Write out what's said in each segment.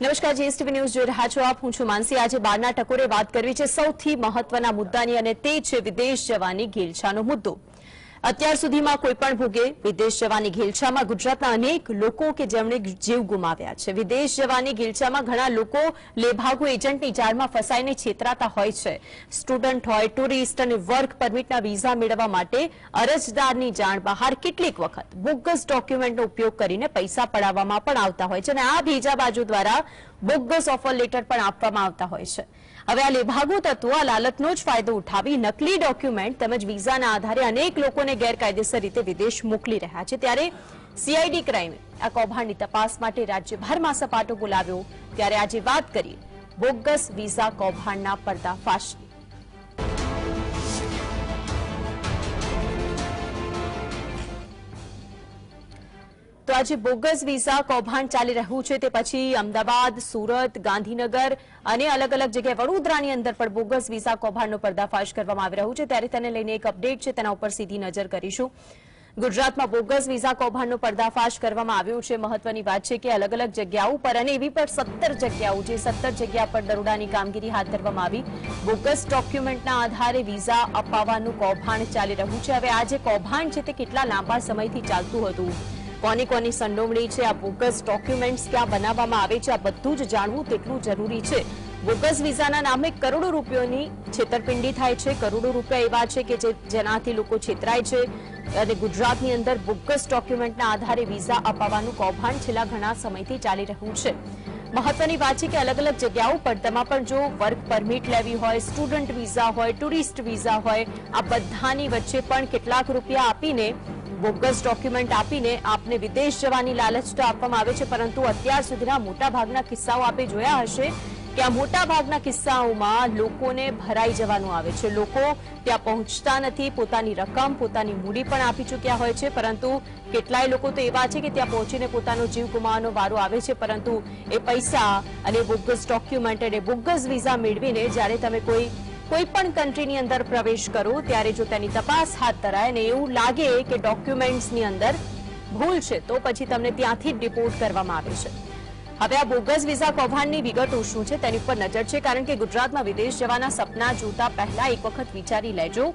નમસ્કાર, GSTV news જોઈ રહ્યા છો આપ. હું છું માનસી. આજે બારના ટકોરે વાત કરવી છે સૌથી મહત્વના મુદ્દાની અને તે છે વિદેશ જવાની ઘેલછાનો મુદ્દો. અત્યાર સુધીમાં કોઈપણ ભોગે વિદેશ જવાની ઘેલછામાં ગુજરાતના અનેક લોકો કે જેમણે જીવ ગુમાવ્યા છે. વિદેશ જવાની ઘેલછામાં ઘણા લોકો લેભાગુ એજન્ટની જાળમાં ફસાઈને છેતરાતા હોય છે. સ્ટુડન્ટ હોય, ટુરિસ્ટ અને વર્ક પરમિટના વિઝા મેળવવા માટે અરજદારની જાણ બહાર કેટલીક વખત બોગસ ડોક્યુમેન્ટનો ઉપયોગ કરીને પૈસા પડાવવામાં પણ આવતા હોય છે અને આ બીજા બાજુ દ્વારા બોગસ ઓફર લેટર પણ આપવામાં આવતા હોય છે. હવે આ લેભાગુ તત્વો, આ લાલચનો જ ફાયદો ઉઠાવી નકલી ડોક્યુમેન્ટ તેમજ વિઝાના આધારે અનેક લોકોને ગેરકાયદેસર રીતે વિદેશ મોકલી રહ્યા છે. ત્યારે સીઆઈડી ક્રાઇમે આ કૌભાંડની તપાસ માટે રાજ્યભરમાં સપાટો બોલાવ્યો. ત્યારે આજે વાત કરીએ બોગસ વિઝા કૌભાંડના પર્દાફાશની. તો આજે બોગસ વિઝા કૌભાંડ ચાલી રહ્યું છે. તે પછી અમદાવાદ, સુરત, ગાંધીનગર અને અલગ અલગ જગ્યાએ વડોદરાની અંદર પણ બોગસ વિઝા કૌભાંડનો પર્દાફાશ કરવામાં આવી રહ્યું છે. ત્યારે તેને લઈને એક અપડેટ છે. તેના ઉપર સીધી નજર કરીશું. ગુજરાતમાં બોગસ વિઝા કૌભાંડનો પર્દાફાશ કરવામાં આવ્યો છે. મહત્વની વાત છે કે અલગ અલગ જગ્યાઓ પર અને એવી પણ સત્તર જગ્યાઓ જે સત્તર જગ્યા પર દરોડાની કામગીરી હાથ ધરવામાં આવી. બોગસ ડોક્યુમેન્ટના આધારે વિઝા અપાવવાનું કૌભાંડ ચાલી રહ્યું છે. હવે આ જે કૌભાંડ છે તે કેટલા લાંબા સમયથી ચાલતું હતું? કોની કોની સંડોવણી છે, આ બોગસ ડોક્યુમેન્ટ્સ ક્યાં બનાવવામાં આવે છે, આ બધું જ જાણવું તેટલું જરૂરી છે. બોગસ વિઝાના નામે કરોડો રૂપિયોની છેતરપિંડી થાય છે, કરોડો રૂપિયા એવા છે કે જેનાથી લોકો છેતરાય છે. અને ગુજરાતની અંદર બોગસ ડોક્યુમેન્ટના આધારે વિઝા અપાવવાનું કૌભાંડ છેલ્લા ઘણા સમયથી ચાલી રહ્યું છે. મહત્વની વાત છે કે અલગ અલગ જગ્યાઓ પર, તેમાં પણ જો વર્ક પરમિટ લેવી હોય સ્ટુડન્ટ વિઝા હોય ટુરિસ્ટ વિઝા હોય, આ બધાની વચ્ચે પણ કેટલાક રૂપિયા આપીને બોગસ ડોક્યુમેન્ટ આપીને આપને વિદેશ જવાની લાલચ તો આપવામાં આવે છે, પરંતુ અત્યાર સુધીના મોટા ભાગના કિસ્સાઓ આપે જોયા હશે કે આ મોટાભાગના કિસ્સાઓમાં લોકોને ભરાઈ જવાનું આવે છે. લોકો ત્યાં પહોંચતા નથી, પોતાની રકમ, પોતાની મૂડી પણ આપી ચૂક્યા હોય છે, પરંતુ કેટલાય લોકો તો એવા છે કે ત્યાં પહોંચીને પોતાનો જીવ ગુમાવવાનો વારો આવે છે, પરંતુ એ પૈસા અને બોગસ ડોક્યુમેન્ટ અને બોગસ વિઝા મેળવીને જ્યારે તમે કોઈ કોઈ પણ કન્ટ્રીની અંદર પ્રવેશ કરો, ત્યારે જો તેની તપાસ હાથ ધરાય અને એવું લાગે કે ડોક્યુમેન્ટ્સની અંદર ભૂલ છે, તો પછી તમને ત્યાંથી ડિપોર્ટ કરવામાં આવે છે. હવે આ બોગસ વિઝા કૌભાંડની વિગતો શું છે, તેની પર નજર છે, કારણ કે ગુજરાતમાં વિદેશ જવાના સપના જોતા પહેલા એક વખત વિચારી લેજો.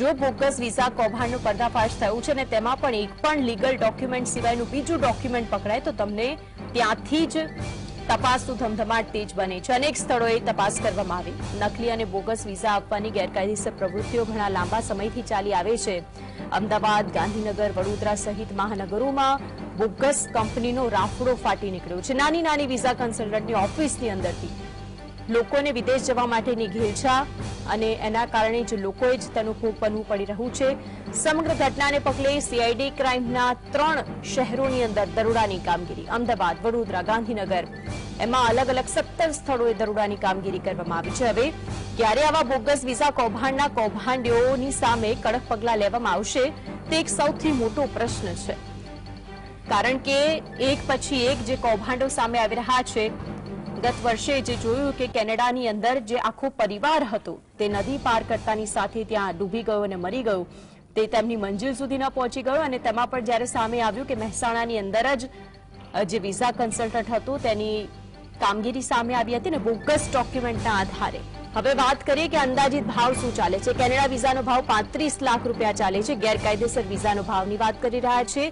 જો બોગસ વિઝા કૌભાંડનું પર્દાફાશ થયું છે ને તેમાં પણ એક પણ લીગલ ડોક્યુમેન્ટ સિવાયનું બીજું ડોક્યુમેન્ટ પકડાય, તો તમને ત્યાંથી જ તપાસનું ધમધમાટ તેજ બને છે. અનેક સ્થળોએ તપાસ કરવામાં આવી. નકલી અને બોગસ વિઝા આપવાની ગેરકાયદેસર પ્રવૃત્તિઓ ઘણા લાંબા સમયથી ચાલી આવે છે. અમદાવાદ, ગાંધીનગર, વડોદરા સહિત મહાનગરોમાં બોગસ કંપનીનો રાફડો ફાટી નીકળ્યો છે. નાની નાની વિઝા કન્સલ્ટન્ટની ઓફિસની અંદરથી લોકોને વિદેશ જવા માટેની ઘેલછા અને એના કારણે જ લોકોએ જ તેનું ભોગ બનવું પડી રહ્યું છે. સમગ્ર ઘટનાને પગલે સીઆઈડી ક્રાઇમના ત્રણ શહેરોની અંદર દરોડાની કામગીરી. અમદાવાદ, વડોદરા, ગાંધીનગર એમાં અલગ અલગ સત્તર સ્થળોએ દરોડાની કામગીરી કરવામાં આવી છે. હવે ક્યારે આવા બોગસ વિઝા કૌભાંડના કૌભાંડીઓની સામે કડક પગલાં લેવામાં આવશે, તે એક સૌથી મોટો પ્રશ્ન છે. કારણ કે એક પછી એક જે કૌભાંડો સામે આવી રહ્યા છે ગત વર્ષે જે જોયું કે કેનેડાની અંદર જે આખો પરિવાર હતો, તે નદી પાર કરતાની સાથે ત્યાં ડૂબી ગયો અને મરી ગયો. તે તેમની મંજિલ સુધી ન પહોંચી ગયો અને તેમાં પણ જ્યારે સામે આવ્યું કે મહેસાણાની અંદર જ જે વિઝા કન્સલ્ટન્ટ હતું, તેની કામગીરી સામે આવી હતી ને બોગસ ડોક્યુમેન્ટના આધારે. હવે વાત કરીએ કે અંદાજિત ભાવ શું ચાલે છે? કેનેડા વિઝાનો ભાવ પાંત્રીસ લાખ રૂપિયા ચાલે છે. ગેરકાયદેસર વિઝાનો ભાવની વાત કરી રહ્યા છે.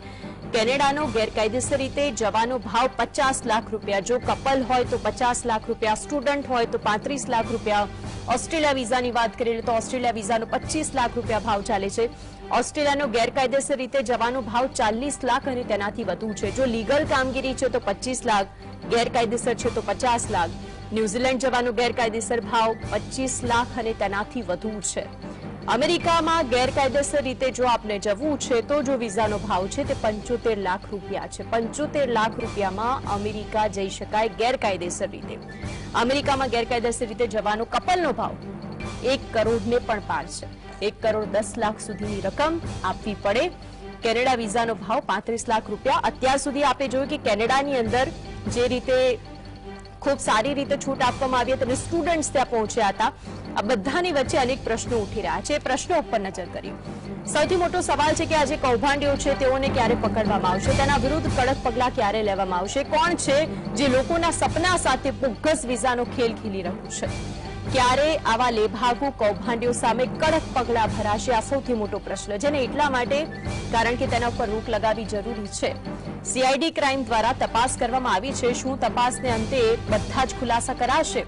કેનેડાનો ગેરકાયદેસર રીતે જવાનો ભાવ પચાસ લાખ રૂપિયા. જો કપલ હોય તો પચાસ લાખ રૂપિયા, સ્ટુડન્ટ હોય તો પાંત્રીસ લાખ રૂપિયા. ઓસ્ટ્રેલિયા વિઝાની વાત કરીએ તો ઓસ્ટ્રેલિયા વિઝાનો પચીસ લાખ રૂપિયા ભાવ ચાલે છે. ઓસ્ટ્રેલિયાનો ગેરકાયદેસર રીતે જવાનો ભાવ ચાલીસ લાખ અને તેનાથી વધુ છે. જો લીગલ કામગીરી છે તો પચીસ લાખ, ગેરકાયદેસર છે તો પચાસ લાખ. ન્યુઝીલેન્ડ જવાનો ગેરકાયદેસર ભાવ પચીસ લાખ અને તેનાથી વધુ છે. અમેરિકામાં ગેરકાયદેસર રીતે જો આપને જવું છે, તો જો વિઝાનો ભાવ છે તે પંચોતેર લાખ રૂપિયા છે. પંચોતેર લાખ રૂપિયામાં અમેરિકા જઈ શકાય ગેરકાયદેસર રીતે. અમેરિકામાં ગેરકાયદેસર રીતે જવાનો કપલનો ભાવ એક કરોડને પણ પાર છે. એક કરોડ દસ લાખ સુધીની રકમ આપવી પડે. કેનેડા વિઝાનો ભાવ પાંત્રીસ લાખ રૂપિયા. અત્યાર સુધી આપે જોયું કે કેનેડાની અંદર જે રીતે ખૂબ સારી રીતે છૂટ આપવામાં આવી હતી સ્ટુડન્ટ્સ ત્યાં પહોંચ્યા હતા આ બધાની વચ્ચે અનેક પ્રશ્નો ઉઠી રહ્યા છે. પ્રશ્નો ઉપર નજર કરી સૌથી મોટો સવાલ છે કે આ જે કૌભાંડીઓ છે, તેઓને ક્યારે પકડવામાં આવશે? તેના વિરુદ્ધ કડક પગલાં ક્યારે લેવામાં આવશે? કોણ છે જે લોકોના સપના સાથે બોગસ વિઝાનો ખેલ ખેલી રહ્યું છે? ક્યારે આવા લેભાગુ કૌભાંડીઓ સામે કડક પગલાં ભરાશે? આ સૌથી મોટો પ્રશ્ન છે ને એટલા માટે કારણ કે તેના ઉપર રોક લગાવવી જરૂરી છે. સીઆઈડી ક્રાઇમ દ્વારા તપાસ કરવામાં આવી છે. શું તપાસને અંતે બધા જ ખુલાસા કરાશે?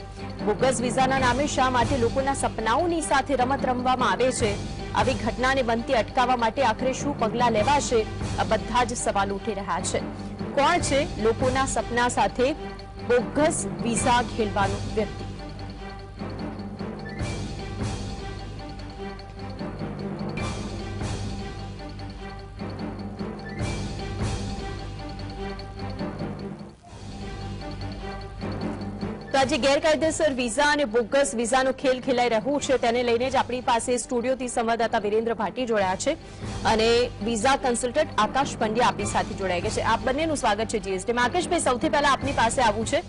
બોગસ વિઝાના નામે શા માટે લોકોના સપનાઓની સાથે રમત રમવામાં આવે છે? આવી ઘટનાને બનતી અટકાવવા માટે આખરે શું પગલાં લેવાશે? આ બધા જ સવાલ ઉઠી રહ્યા છે. કોણ છે લોકોના સપના સાથે બોગસ વિઝા ખેલવાનો વ્યક્તિ? આજે ગેરકાયદેસર વિઝા અને બોગસ વિઝાનો ખેલ ખેલાઈ રહ્યું છે. તેને લઈને જ આપણી પાસે સ્ટુડિયોથી સંવાદદાતા વિરેન્દ્ર ભાટી જોડાયા છે અને વિઝા કન્સલ્ટન્ટ આકાશ પંડ્યા આપણી સાથે જોડાઈ ગયા છે. આપ બંનેનું સ્વાગત છે જીએસટીમાં આકાશભાઈ, સૌથી પહેલા આપની પાસે આવું છે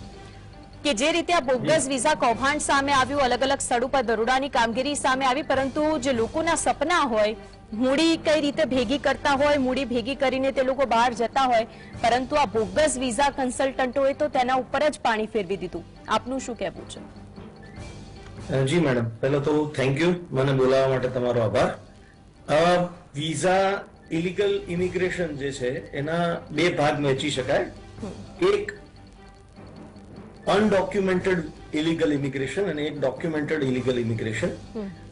કે જે રીતે આ બોગસ વિઝા કૌભાંડ સામે આવ્યું અલગ અલગ સ્થળ ઉપર દરોડાની કામગીરી સામે આવી, પરંતુ જે લોકોના સપના હોય મૂડી કઈ રીતે ભેગી કરતા હોય મૂડી ભેગી કરીને તે લોકો બહાર જતા હોય પરંતુ આ બોગસ વિઝા કન્સલ્ટન્ટોએ તો તેના ઉપર જ પાણી ફેરવી દીધું. આપનું શું કહેવું છે? જી મેડમ પહેલા તો થેન્ક યુ. મને બોલાવવા માટે તમારો આભાર. વિઝા ઇલીગલ ઇમિગ્રેશન જે છે એના બે ભાગ વહેંચી શકાય. એક અનડોક્યુમેન્ટેડ ઇલીગલ ઇમિગ્રેશન અને એક ડોક્યુમેન્ટેડ ઇલીગલ ઇમિગ્રેશન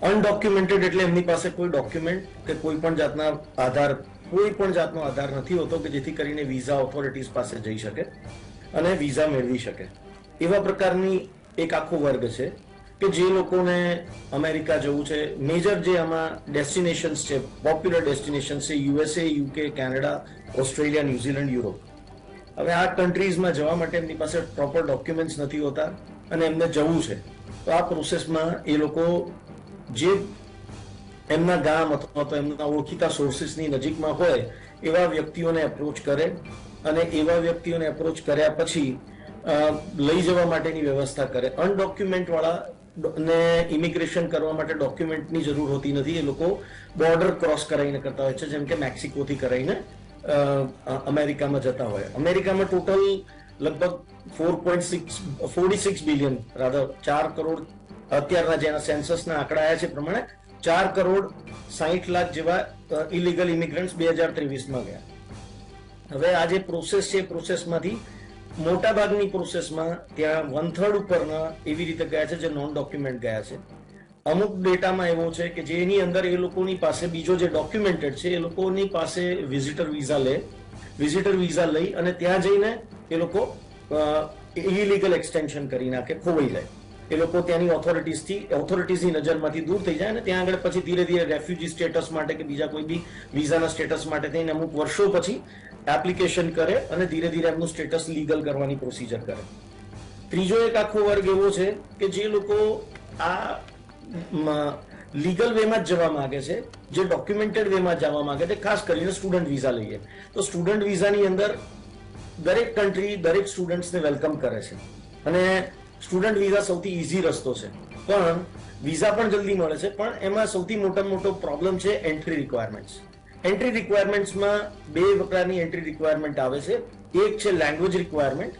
અનડોક્યુમેન્ટેડ એટલે એમની પાસે કોઈ ડોક્યુમેન્ટ કે કોઈ પણ જાતના આધાર, કોઈ પણ જાતનો આધાર નથી હોતો કે જેથી કરીને વિઝા ઓથોરિટીઝ પાસે જઈ શકે અને વિઝા મેળવી શકે. એવા પ્રકારની એક આખો વર્ગ છે કે જે લોકોને અમેરિકા જવું છે. મેજર જે આમાં ડેસ્ટિનેશન્સ છે પોપ્યુલર ડેસ્ટિનેશન છે USA UK Canada Australia New Zealand Europe હવે આ કન્ટ્રીઝમાં જવા માટે એમની પાસે પ્રોપર ડોક્યુમેન્ટ્સ નથી હોતા અને એમને જવું છે. તો આ પ્રોસેસમાં એ લોકો જે એમના ગામ અથવા તો એમના ઓળખીતા સોર્સિસની નજીકમાં હોય, એવા વ્યક્તિઓને એપ્રોચ કરે અને એવા વ્યક્તિઓને એપ્રોચ કર્યા પછી લઈ જવા માટેની વ્યવસ્થા કરે. અનડોક્યુમેન્ટ વાળા ને ઇમિગ્રેશન કરવા માટે ડોક્યુમેન્ટની જરૂર હોતી નથી. એ લોકો બોર્ડર ક્રોસ કરાવીને કરતા હોય છે, જેમ કે મેક્સિકોથી કરાવીને અમેરિકામાં જતા હોય. અમેરિકામાં ટોટલ લગભગ four point six forty six billion rather ચાર કરોડ અત્યારના જેના સેન્સસના આંકડા આવ્યા છે પ્રમાણે ચાર કરોડ સાહીઠ લાખ જેવા ઇલીગલ ઇમિગ્રન્ટ્સ બે હજાર ત્રેવીસમાં ગયા. હવે આ જે પ્રોસેસ છે પ્રોસેસમાંથી મોટા ભાગની પ્રોસેસમાં ત્યાં વન થર્ડ ઉપરના એવી રીતે ગયા છે જે નોન ડોક્યુમેન્ટ ગયા છે. અમુક ડેટામાં એવો છે કે જેની અંદર એ લોકોની પાસે બીજો જે ડોક્યુમેન્ટેડ છે, એ લોકોની પાસે વિઝિટર વિઝા લે વિઝિટર વિઝા લઈ અને ત્યાં જઈને એ લોકો ઇલીગલ એક્સટેન્શન કરી નાખે, ખોવાઈ જાય. એ લોકો ત્યાંની ઓથોરિટીઝથી ઓથોરિટીઝની નજરમાંથી દૂર થઈ જાય અને ત્યાં આગળ પછી ધીરે ધીરે રેફ્યુજી સ્ટેટસ માટે કે બીજા કોઈ બી વિઝાના સ્ટેટસ માટે થઈને અમુક વર્ષો પછી એપ્લિકેશન કરે અને ધીરે ધીરે એમનું સ્ટેટસ લીગલ કરવાની પ્રોસિજર કરે. ત્રીજો એક આખો વર્ગ એવો છે કે જે લોકો આ લીગલ વેમાં જ જવા માંગે છે, જે ડોક્યુમેન્ટેડ વેમાં જવા માંગે છે, ખાસ કરીને સ્ટુડન્ટ વિઝા લઈએ. તો સ્ટુડન્ટ વિઝાની અંદર દરેક કન્ટ્રી દરેક સ્ટુડન્ટ્સને વેલકમ કરે છે. અને સ્ટુડન્ટ વિઝા સૌથી ઇઝી રસ્તો છે. પણ વિઝા પણ જલ્દી મળે છે, પણ એમાં સૌથી મોટા મોટો પ્રોબ્લેમ છે એન્ટ્રી રિક્વાયરમેન્ટ્સ એન્ટ્રી રિક્વાયરમેન્ટ્સમાં બે પ્રકારની એન્ટ્રી રિક્વાયરમેન્ટ આવે છે. એક છે લેંગ્વેજ રિક્વાયરમેન્ટ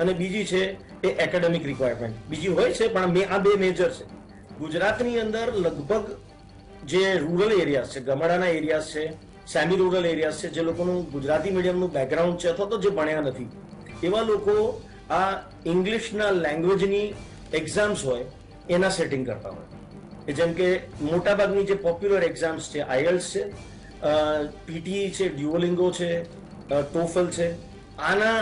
અને બીજી છે એ એકેડેમિક રિક્વાયરમેન્ટ બીજી હોય છે, પણ આ બે મેજર છે. ગુજરાતની અંદર લગભગ જે રૂરલ એરિયાઝ છે, ગામડાના એરિયાઝ છે સેમી રૂરલ એરિયાઝ છે, જે લોકોનું ગુજરાતી મીડિયમનું બેકગ્રાઉન્ડ છે અથવા તો જે ભણ્યા નથી, એવા લોકો આ ઇંગ્લિશના લેંગ્વેજની એક્ઝામ્સ હોય, એના સેટિંગ કરતા હોય. કે જેમ કે મોટાભાગની જે પોપ્યુલર એક્ઝામ્સ છે આઈએલ્સ છે પીટીઈ છે ડ્યુઓલિંગો છે ટોફલ છે આના,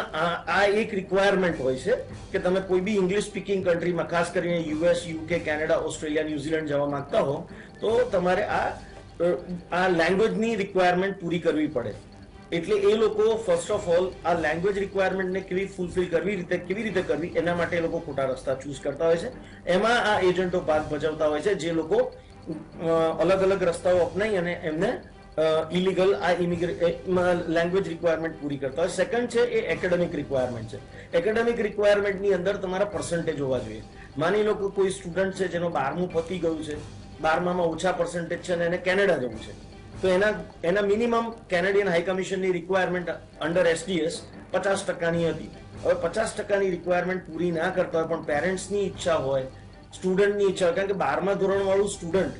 આ- એક રિક્વાયરમેન્ટ હોય છે કે તમે કોઈ બી ઇંગ્લિશ સ્પીકિંગ કન્ટ્રીમાં ખાસ કરીને US UK Canada Australia New Zealand જવા માંગતા હો, તો તમારે આ આ લેંગ્વેજની રિક્વાયરમેન્ટ પૂરી કરવી પડે. એટલે એ લોકો ફર્સ્ટ ઓફ ઓલ આ લેંગ્વેજ રિક્વાયરમેન્ટને કેવી ફૂલફિલ કરવી રીતે, કેવી રીતે કરવી, એના માટે એ લોકો ખોટા રસ્તા ચૂઝ કરતા હોય છે. એમાં આ એજન્ટો ભાગ ભજવતા હોય છે, જે લોકો અલગ અલગ રસ્તાઓ અપનાવી અને એમને ઇલીગલ આ લેંગ્વેજ રિક્વાયરમેન્ટ પૂરી કરતા હોય. સેકન્ડ છે, એ એકેડેમિક રિક્વાયરમેન્ટ છે. એકેડેમિક રિક્વાયરમેન્ટની અંદર તમારા પર્સન્ટેજ હોવા જોઈએ. માની લો કે કોઈ સ્ટુડન્ટ છે જેનો બારમું પતી ગયું છે, બારમામાં ઓછા પર્સન્ટેજ છે અને એને કેનેડા જવું છે. તો એના એના મિનિમમ કેનેડિયન હાઈ કમિશનની રિક્વાયરમેન્ટ અંડર એસડીએસ પચાસ ટકાની હતી. હવે પચાસ ટકાની રિક્વાયરમેન્ટ પૂરી ના કરતા હોય પણ પેરેન્ટ્સની ઈચ્છા હોય સ્ટુડન્ટની ઈચ્છા હોય. કારણ કે બારમા ધોરણવાળું સ્ટુડન્ટ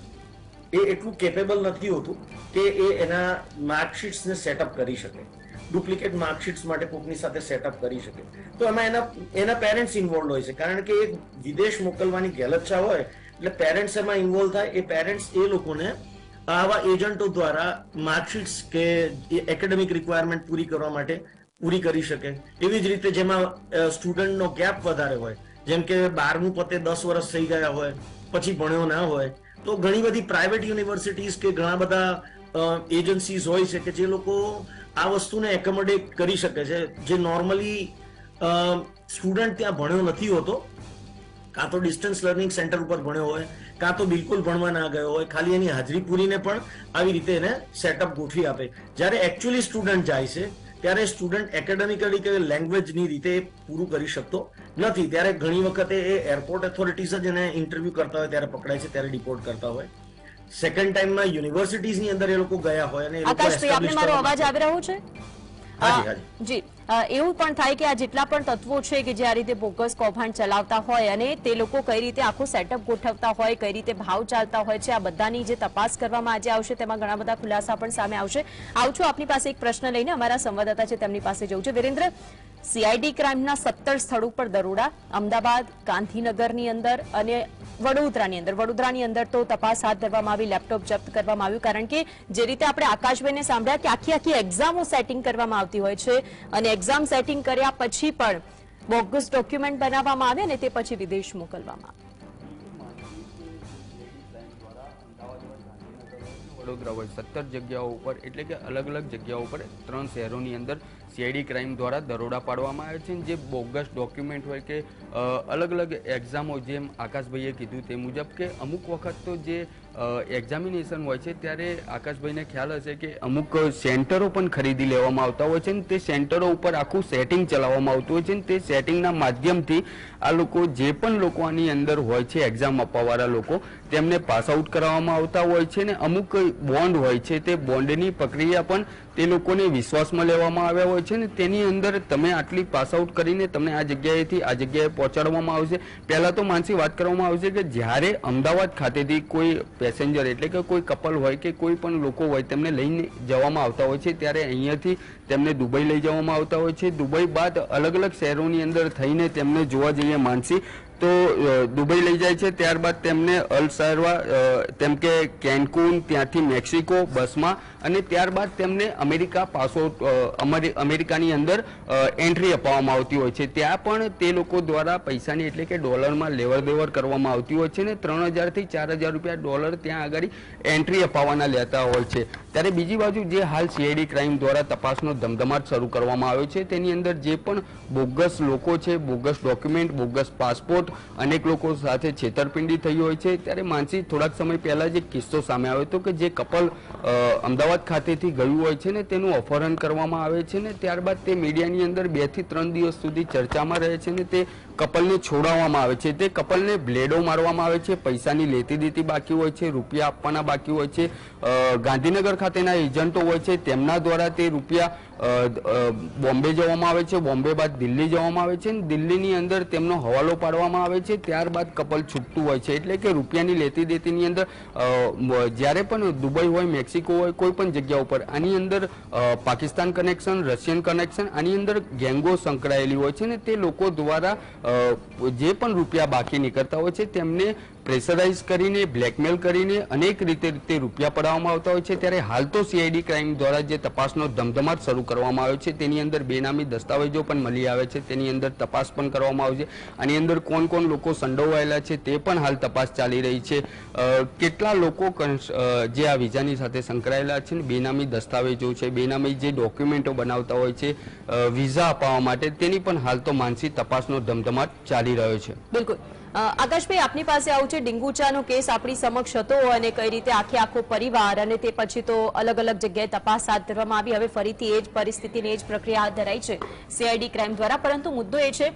એ એટલું કેપેબલ નથી હોતું કે એ એના માર્કશીટ્સને સેટઅપ કરી શકે. ડુપ્લિકેટ માર્કશીટ્સ માટે કોકની સાથે સેટઅપ કરી શકે. તો એમાં એના એના પેરેન્ટ્સ ઇન્વોલ્વ હોય છે. કારણ કે એ વિદેશ મોકલવાની ગેલચ્છા હોય, એટલે પેરેન્ટ્સ એમાં ઇન્વોલ્વ થાય. એ પેરેન્ટ્સ એ લોકોને આવા એજન્ટો દ્વારા માર્કશીટ્સ કે એકેડેમિક રિક્વાયરમેન્ટ પૂરી કરવા માટે પૂરી કરી શકે. એવી જ રીતે જેમાં સ્ટુડન્ટનો ગેપ વધારે હોય. જેમ કે બારમું પતે દસ વર્ષ થઈ ગયા હોય, પછી ભણ્યો ના હોય તો ઘણી બધી પ્રાઇવેટ યુનિવર્સિટીઝ કે ઘણા બધા એજન્સીઝ હોય છે કે જે લોકો આ વસ્તુને એકોમોડેટ કરી શકે છે. જે નોર્મલી સ્ટુડન્ટ ત્યાં ભણ્યો નથી હોતો, કાં તો ડિસ્ટન્સ લર્નિંગ સેન્ટર ઉપર ભણ્યો હોય, કાં તો બિલકુલ ભણવા ના ગયો હોય, ખાલી એની હાજરી પૂરીને પણ આવી રીતે એને સેટઅપ ગોઠવી આપે. જ્યારે એકચ્યુઅલી સ્ટુડન્ટ જાય છે ત્યારે સ્ટુડન્ટ એકેડેમિકલી કે લેંગ્વેજની રીતે પૂરું કરી શકતો નથી. ત્યારે ઘણી વખતે એ એરપોર્ટ ઓથોરિટીઝ જ એને ઇન્ટરવ્યુ કરતા હોય ત્યારે પકડાય છે ત્યારે ડિપોર્ટ કરતા હોય. સેકન્ડ ટાઈમમાં યુનિવર્સિટીઝની અંદર એ લોકો ગયા હોય અને એ લોકો આપને મારો અવાજ આવી રહ્યો છે. જી. એવું પણ થાય કે આ જેટલા પણ તત્વો છે કે જે આ રીતે બોગસ કૌભાંડ ચલાવતા હોય અને તે લોકો કઈ રીતે આખું સેટઅપ ગોઠવતા હોય, કઈ રીતે ભાવ ચાલતા હોય છે, આ બધાની જે તપાસ કરવામાં આજે આવશે તેમાં ઘણા બધા ખુલાસા પણ સામે આવશે. આવું છું આપની પાસે એક પ્રશ્ન લઈને અમારા સંવાદદાતા છે તેમની પાસે જવું છે. વિરેન્દ્ર સીઆઈડી ક્રાઇમના સત્તર સ્થળ ઉપર દરોડા, અમદાવાદ, ગાંધીનગરની અંદર અને વડોદરાની અંદર. વડોદરાની અંદર તો તપાસ હાથ ધરવામાં આવી, લેપટોપ જપ્ત કરવામાં આવ્યું. કારણ કે જે રીતે આપણે આકાશભાઈને સાંભળ્યા કે આખી આખી એક્ઝામો સેટિંગ કરવામાં આવતી હોય છે અને એક્ઝામ સેટિંગ કર્યા પછી પણ બોગસ ડોક્યુમેન્ટ બનાવવામાં આવે અને તે પછી વિદેશ મોકલવામાં આવે. વડોદરા હોય, સત્તર જગ્યાઓ ઉપર, એટલે કે અલગ અલગ જગ્યાઓ ઉપર ત્રણ શહેરોની અંદર સીઆઈડી ક્રાઇમ દ્વારા દરોડા પાડવામાં આવે છે જે બોગસ ડોક્યુમેન્ટ હોય કે અલગ અલગ એક્ઝામો જેમ આકાશભાઈએ કીધું તે મુજબ કે અમુક વખત તો જે એક્ઝામિનેશન હોય છે ત્યારે આકાશભાઈને ખ્યાલ હશે કે અમુક સેન્ટરો પણ ખરીદી લેવામાં આવતા હોય છે ને તે સેન્ટરો ઉપર આખું સેટિંગ ચલાવવામાં આવતું હોય છે ને તે સેટિંગના માધ્યમથી આ લોકો જે પણ લોકો આની અંદર હોય છે એક્ઝામ આપવાવાળા લોકો તેમને પાસ આઉટ કરાવવામાં આવતા હોય છે ને અમુક બોન્ડ હોય છે તે બોન્ડની પ્રક્રિયા પણ તે લોકોને વિશ્વાસમાં લેવામાં આવ્યા હોય છે ને તેની અંદર તમે આટલી પાસ આઉટ કરીને તમને આ જગ્યાએથી આ જગ્યાએ પહોંચાડવામાં આવશે. પહેલાં તો માનસી વાત કરવામાં આવશે કે જ્યારે અમદાવાદ ખાતેથી કોઈ પેસેન્જર એટલે કે કોઈ કપલ હોય કે કોઈ પણ લોકો હોય તેમને લઈને જવામાં આવતા હોય છે. ત્યારે અહીંયાથી તેમને દુબઈ લઈ જવામાં આવતા હોય છે. દુબઈ બાદ અલગ અલગ શહેરોની અંદર થઈને તેમને જોવા જઈએ માનસી. તો દુબઈ લઈ જાય છે. ત્યારબાદ તેમને અલસારવા તેમ કે કેન્કુન, ત્યાંથી મેક્સિકો બસમાં અને ત્યારબાદ તેમને અમેરિકા પાસો અમેરિકાની અંદર એન્ટ્રી અપાવવામાં આવતી હોય છે. ત્યાં પણ તે લોકો દ્વારા પૈસાની એટલે કે ડોલરમાં લેવડ દેવડ કરવામાં આવતી હોય છે ને ત્રણ હજારથી ચાર હજાર રૂપિયા ડોલર ત્યાં આગળ એન્ટ્રી અપાવવાના લેતા હોય છે. ત્યારે બીજી બાજુ જે હાલ સીઆઈડી ક્રાઇમ દ્વારા તપાસનો ધમધમાટ શરૂ કરવામાં આવ્યો છે, તેની અંદર જે પણ બોગસ લોકો છે, બોગસ ડોક્યુમેન્ટ બોગસ પાસપોર્ટ અનેક લોકો સાથે છેતરપિંડી થઈ હોય છે. ત્યારે માનસી, થોડાક સમય પહેલાં જે કિસ્સો સામે આવ્યો હતો કે જે કપલ અમદાવાદ ખાતેથી ગયું હોય છે ને, તેનું અપહરણ કરવામાં આવે છે ને, ત્યારબાદ તે મીડિયાની અંદર બેથી ત્રણ દિવસ સુધી ચર્ચામાં રહે છે ને, તે કપલને છોડાવવામાં આવે છે. તે કપલને બ્લેડો મારવામાં આવે છે, પૈસાની લેતી દેતી બાકી હોય છે, રૂપિયા આપવાના બાકી હોય છે. ગાંધીનગર ખાતેના એજન્ટો હોય છે તેમના દ્વારા તે રૂપિયા બોમ્બે જવામાં આવે છે. બોમ્બે બાદ દિલ્હી જવામાં આવે છે. દિલ્હીની અંદર તેમનો હવાલો પાડવામાં આવે છે. ત્યારબાદ કપલ છૂટતું હોય છે. એટલે કે રૂપિયાની લેતી દેતીની અંદર જ્યારે પણ દુબઈ હોય, મેક્સિકો હોય, કોઈ પણ જગ્યા ઉપર, આની અંદર પાકિસ્તાન કનેક્શન રશિયન કનેક્શન આની અંદર ગેંગો સંકળાયેલી હોય છે ને તે લોકો દ્વારા જે પણ રૂપિયા બાકી નીકળતા હોય છે, તેમને પ્રેશરાઇઝ કરીને, બ્લેકમેલ કરીને અનેક રીતે તે રૂપિયા પડાવવામાં આવતા હોય છે. ત્યારે હાલ તો સીઆઈડી ક્રાઇમ દ્વારા જે તપાસનો ધમધમાટ શરૂ કરવામાં આવ્યો છે. તેની અંદર બેનામી દસ્તાવેજો પણ મળી આવે છે. તેની અંદર તપાસ પણ કરવામાં આવે છે. આની અંદર કોણ કોણ લોકો સંડોવાયેલા છે તે પણ હાલ તપાસ ચાલી રહી છે. કેટલા લોકો જે આ વિઝાની સાથે સંકળાયેલા છે ને બેનામી દસ્તાવેજો છે, બેનામી જે ડોક્યુમેન્ટો બનાવતા હોય છે વિઝા અપાવવા માટે તેની પણ હાલ તો માનસી તપાસનો ધમધમાટ ચાલી રહ્યો છે. બિલકુલ. આકાશભાઈ આપની પાસે આવું છે ડીંગુચાનો કેસ આપણી સમક્ષ હતો અને કઈ રીતે આખે આખો પરિવાર અને તે પછી તો અલગ અલગ જગ્યાએ તપાસ હાથ ધરવામાં આવી, હવે ફરીથી એ જ પરિસ્થિતિની એ જ પ્રક્રિયા હાથ ધરાઈ છે સીઆઈડી ક્રાઇમ દ્વારા. પરંતુ મુદ્દો એ છે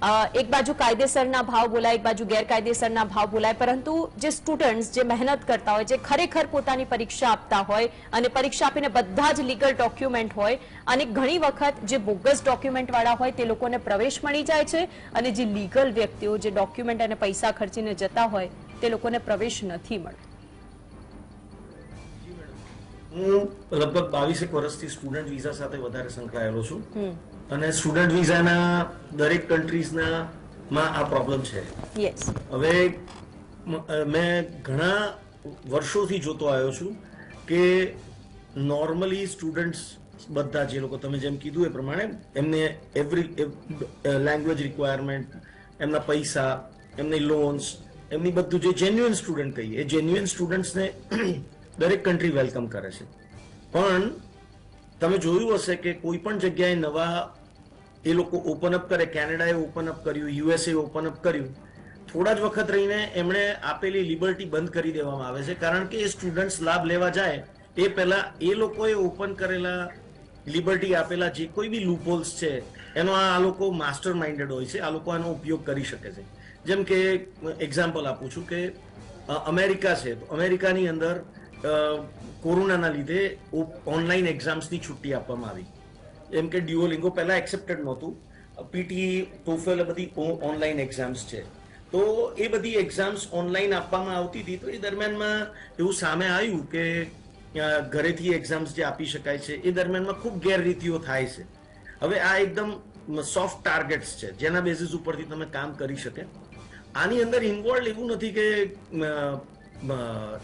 એક બાજુ કાયદેસરના ભાવ બોલાય એક બાજુ ગેરકાયદેસરના ભાવ બોલાય પરંતુ જે સ્ટુડન્ટ્સ જે મહેનત કરતા હોય જે ખરેખર પોતાની પરીક્ષા આપતા હોય અને પરીક્ષા આપીને બધા જ લીગલ ડોક્યુમેન્ટ હોય અને ઘણી વખત જે બોગસ ડોક્યુમેન્ટ વાળા હોય તે લોકોને પ્રવેશ મળી જાય છે અને જે લીગલ વ્યક્તિઓ જે ડોક્યુમેન્ટ અને પૈસા ખર્ચીને જતા હોય તે લોકોને પ્રવેશ નથી મળતો. હું લગભગ બાવીસેક વર્ષથી સ્ટુડન્ટ વિઝા સાથે વધારે સંકળાયેલો છું. અને સ્ટુડન્ટ વિઝાના દરેક કન્ટ્રીઝના માં આ પ્રોબ્લેમ છે. યસ હવે મેં ઘણા વર્ષોથી જોતો આવ્યો છું કે નોર્મલી સ્ટુડન્ટ્સ બધા જે લોકો તમે જેમ કીધું એ પ્રમાણે એમને એવરી લેંગ્વેજ રિક્વાયરમેન્ટ એમના પૈસા એમની લોન્સ એમની બધું જે જેન્યુઅન સ્ટુડન્ટ કહીએ એ જેન્યુઅન સ્ટુડન્ટ્સને દરેક કન્ટ્રી વેલકમ કરે છે. પણ તમે જોયું હશે કે કોઈ પણ જગ્યાએ નવા એ લોકો ઓપન અપ કરે, કેનેડાએ ઓપન અપ કર્યું યુએસએ ઓપન અપ કર્યું. થોડા જ વખત રહીને એમણે આપેલી લિબર્ટી બંધ કરી દેવામાં આવે છે. કારણ કે એ સ્ટુડન્ટ્સ લાભ લેવા જાય, એ પહેલા એ લોકોએ ઓપન કરેલા લિબર્ટી આપેલા જે કોઈ બી લૂપહોલ્સ છે, એનો આ લોકો માસ્ટર માઇન્ડેડ હોય છે. આ લોકો આનો ઉપયોગ કરી શકે છે. જેમ કે એક્ઝામ્પલ આપું છું કે અમેરિકા છે. તો અમેરિકાની અંદર કોરોનાના લીધે ઓનલાઈન એક્ઝામ્સની છુટ્ટી આપવામાં આવી. એમ કે ડ્યુઓલિંગો પહેલા એક્સેપ્ટેડ નહોતું. પીટી ટોફેલ બધી ઓનલાઈન એક્ઝામ્સ છે. તો એ બધી એક્ઝામ્સ ઓનલાઈન આપવામાં આવતી હતી. તો એ દરમિયાનમાં એવું સામે આવ્યું કે ઘરેથી એક્ઝામ્સ જે આપી શકાય છે, એ દરમિયાનમાં ખૂબ ગેરરીતિઓ થાય છે. હવે આ એકદમ સોફ્ટ ટાર્ગેટ્સ છે. જેના બેસિસ ઉપરથી તમે કામ કરી શકે. આની અંદર ઇન્વોલ્વ એવું નથી કે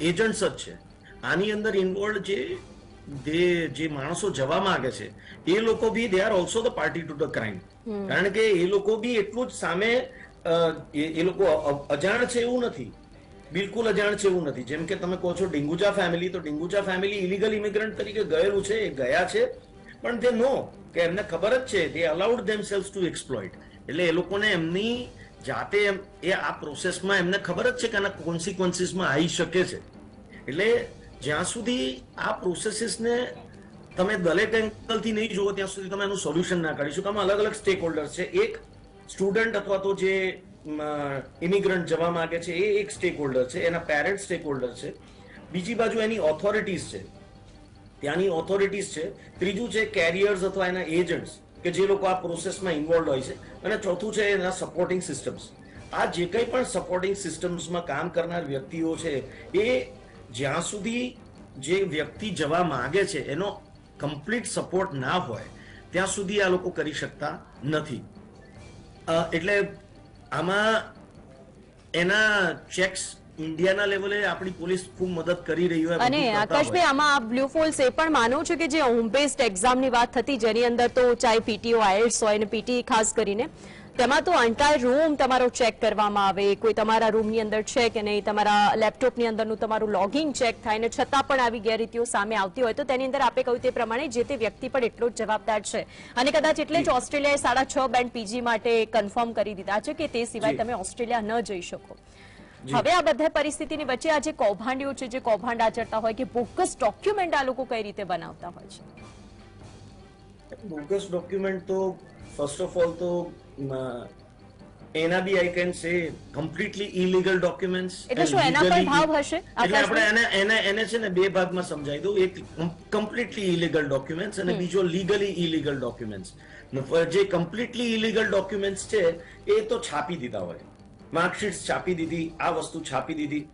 એજન્ટ્સ જ છે. આની અંદર ઇન્વોલ્વ જે જે જે માણસો જવા માંગે છે એ લોકો બી they are also the party to the crime કારણ કે એ લોકો બી એટલું જ સામે એ લોકો અજાણ છે એવું નથી. બિલકુલ અજાણ છે એવું નથી. જેમ કે તમે કહો છો ડિંગુજા ફેમિલી તો ડિંગુજા ફેમિલી ઇલીગલ ઇમિગ્રન્ટ તરીકે ગયેલું છે એ ગયા છે. પણ તે નો કે એમને ખબર જ છે તે allowed themselves to exploit એટલે એ લોકોને એમની જાતે એ આ પ્રોસેસમાં એમને ખબર જ છે કે આના કોન્સિક્વન્સીસમાં આવી શકે છે. એટલે જ્યાં સુધી આ પ્રોસેસીસને તમે દરેક એંગલથી નહીં જુઓ, ત્યાં સુધી તમે એનું સોલ્યુશન ના કાઢી શકો. અલગ અલગ સ્ટેક હોલ્ડર્સ છે. એક સ્ટુડન્ટ અથવા તો જે ઇમિગ્રન્ટ જવા માંગે છે, એ એક સ્ટેક હોલ્ડર છે. એના પેરેન્ટ સ્ટેક હોલ્ડર છે. બીજી બાજુ એની ઓથોરિટીઝ છે. ત્યાંની ઓથોરિટીઝ છે. ત્રીજું છે કેરિયર્સ અથવા એના એજન્ટ્સ કે જે લોકો આ પ્રોસેસમાં ઇન્વોલ્વ હોય છે. અને ચોથું છે એના સપોર્ટિંગ સિસ્ટમ્સ આ જે કંઈ પણ સપોર્ટિંગ સિસ્ટમ્સમાં કામ કરનાર વ્યક્તિઓ છે, એ જ્યાં સુધી જે વ્યક્તિ જવા માંગે છે એનો કમ્પ્લીટ સપોર્ટ ના હોય ત્યાં સુધી આ લોકો કરી શકતા નથી એટલે આમાં એના ચેક્સ ઇન્ડિયાના લેવલે આપણી પોલીસ ખૂબ મદદ કરી રહી હોય અને. આકાશભાઈ આમાં બ્લુ ફોલ્સ એ પણ માનો છો કે જે હોમ બેસ્ડ એક્ઝામની વાત થતી જેની અંદર તો ચાહે પીટીઓ આઈએલ્સ હોય અને પીટી ખાસ કરીને તેમાં તો એન્ટાયર રૂમ તમારો ચેક કરવામાં આવે. કોઈ તમારા રૂમની અંદર છે કે નહીં તમારા લેપટોપની અંદરનું તમારું લોગિન ચેક થાય ને છતાં પણ આવી ગેરરીતિઓ સામે આવતી હોય તો તેની અંદર આપે કહ્યું તે પ્રમાણે જે તે વ્યક્તિ પણ એટલો જ જવાબદાર છે. અને કદાચ એટલે જ ઓસ્ટ્રેલિયાએ સાડા છ બેન્ડ પીજી માટે કન્ફર્મ કરી દીધા છે કે તે સિવાય તમે ઓસ્ટ્રેલિયા ન જઈ શકો. હવે આ બધા પરિસ્થિતિની વચ્ચે આ જે કૌભાંડીઓ છે જે કૌભાંડ આચરતા હોય કે બોગસ ડોક્યુમેન્ટ આ લોકો કઈ રીતે બનાવતા હોય છે? બોગસ ડોક્યુમેન્ટ તો ફર્સ્ટ ઓફ ઓલ તો એના બી I can say completely illegal documents એટલે શું એના પર ભાવ હશે? એટલે આપણે એને એને એને છે ને બે ભાગમાં સમજાવી દઉં એક કમ્પ્લીટલી ઇલીગલ ડોક્યુમેન્ટ્સ અને બીજો લીગલી ઇલીગલ ડોક્યુમેન્ટ્સ જે કમ્પ્લીટલી ઇલીગલ ડોક્યુમેન્ટ્સ છે એ તો છાપી દીધા હોય. માર્કશીટ્સ છાપી દીધી આ વસ્તુ છાપી દીધી.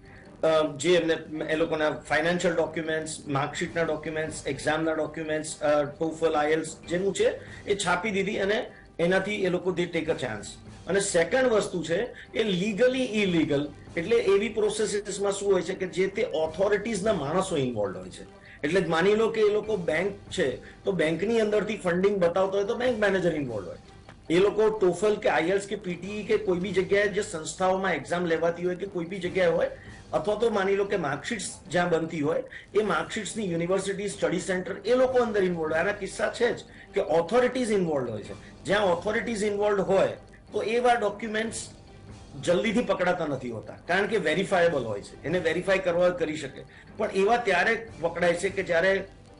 જે એમને એ લોકોના ફાઇનાન્શિયલ ડોક્યુમેન્ટ્સ માર્કશીટના ડોક્યુમેન્ટ્સ એક્ઝામના ડોક્યુમેન્ટ્સ ટોફલ આઈએલ્સ જેનું છે એ છાપી દીધી અને એનાથી એ લોકો દે ટેક અ ચાન્સ અને સેકન્ડ વસ્તુ છે એ લીગલી ઇલીગલ એટલે એવી પ્રોસેસીસમાં શું હોય છે કે જે તે ઓથોરિટીઝના માણસો ઇન્વોલ્વ હોય છે. એટલે માની લો કે એ લોકો બેંક છે, તો બેંકની અંદરથી ફંડિંગ બતાવતો હોય તો બેંક મેનેજર ઇન્વોલ્વ હોય. એ લોકો ટોફલ કે આઈએલ્સ કે પીટીઈ કે કોઈ બી જગ્યાએ જે સંસ્થાઓમાં એક્ઝામ લેવાતી હોય કે કોઈ બી જગ્યાએ હોય અથવા તો માની લો કે માર્કશીટ્સ જ્યાં બનતી હોય, એ માર્કશીટ્સની યુનિવર્સિટી સ્ટડી સેન્ટર એ લોકો અંદર ઇન્વોલ્વ આના કિસ્સા છે જ કે ઓથોરિટીઝ ઇન્વોલ્વ હોય છે. જ્યાં ઓથોરિટીઝ ઇન્વોલ્વ હોય, તો એવા ડોક્યુમેન્ટ્સ જલ્દીથી પકડાતા નથી હોતા. કારણ કે વેરીફાયેબલ હોય છે. એને વેરીફાઈ કરવા કરી શકે. પણ એવા ત્યારે પકડાય છે કે જ્યારે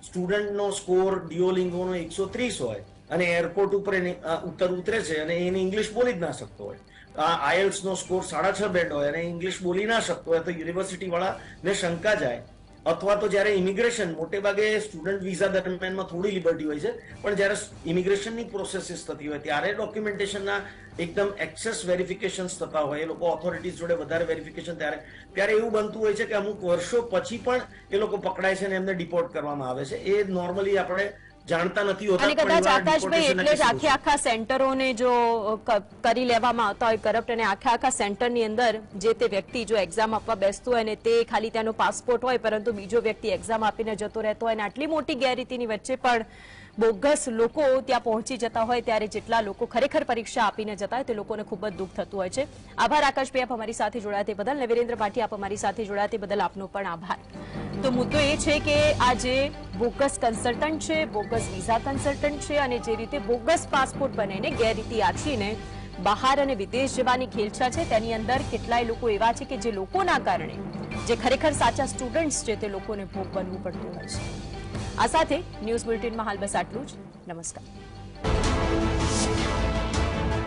સ્ટુડન્ટનો સ્કોર ડિયોલિંગોનો એકસો ત્રીસ હોય અને એરપોર્ટ ઉપર એની ઉત્તર ઉતરે છે અને એને ઇંગ્લિશ બોલી જ ના શકતો હોય. આ આઈએલ્સ નો સ્કોર સાડા છ બેન્ડ હોય અને ઇંગ્લિશ બોલી ના શકતો હોય તો યુનિવર્સિટી વાળા ને શંકા જાય. અથવા તો જ્યારે ઇમિગ્રેશન, મોટે ભાગે સ્ટુડન્ટ વિઝા દરમિયાનમાં થોડી લિબર્ટી હોય છે, પણ જ્યારે ઇમિગ્રેશનની પ્રોસેસીસ થતી હોય ત્યારે ડોક્યુમેન્ટેશનના એકદમ એક્સેસ વેરિફિકેશન્સ થતા હોય, એ લોકો ઓથોરિટીઝ જોડે વધારે વેરિફિકેશન ત્યારે ત્યારે એવું બનતું હોય છે કે અમુક વર્ષો પછી પણ એ લોકો પકડાય છે અને એમને ડિપોર્ટ કરવામાં આવે છે. એ નોર્મલી આપણે જાણતા નથી હોતા અને કદાચ આકાશભાઈ એટલે જ આખે આખા સેન્ટરોને જો કરી લેવામાં આવતા હોય કરપ્ટ અને આખા આખા સેન્ટરની અંદર જે તે વ્યક્તિ જો એક્ઝામ આપવા બેસતું હોય અને તે ખાલી તેનો પાસપોર્ટ હોય પરંતુ બીજો વ્યક્તિ એક્ઝામ આપીને જતો રહેતો હોય અને આટલી મોટી ગેરરીતિની વચ્ચે પણ બોગસ લોકો ત્યાં પહોંચી જતા હોય ત્યારે જેટલા લોકો ખરેખર પરીક્ષા આપીને જતા હોય તે લોકોને ખૂબ જ દુઃખ થતું હોય છે. આભાર આકાશભાઈ આપ અમારી સાથે જોડાયા તે બદલ. અને વિરેન્દ્ર ભાટી આપ અમારી સાથે જોડાયા તે બદલ આપનો પણ આભાર. તો મુદ્દો એ છે કે આ જે બોગસ કન્સલ્ટન્ટ છે, બોગસ વિઝા કન્સલ્ટન્ટ છે અને જે રીતે બોગસ પાસપોર્ટ બનાવીને ગેરરીતિ આચરીને બહાર અને વિદેશ જવાની ખેલછા છે, તેની અંદર કેટલાય લોકો એવા છે કે જે લોકોના કારણે, જે ખરેખર સાચા સ્ટુડન્ટ્સ છે તે લોકોને ભોગ બનવું પડતું હોય છે. આ સાથે ન્યૂઝ બુલેટિનમાં હાલ બસ આટલું જ. નમસ્કાર.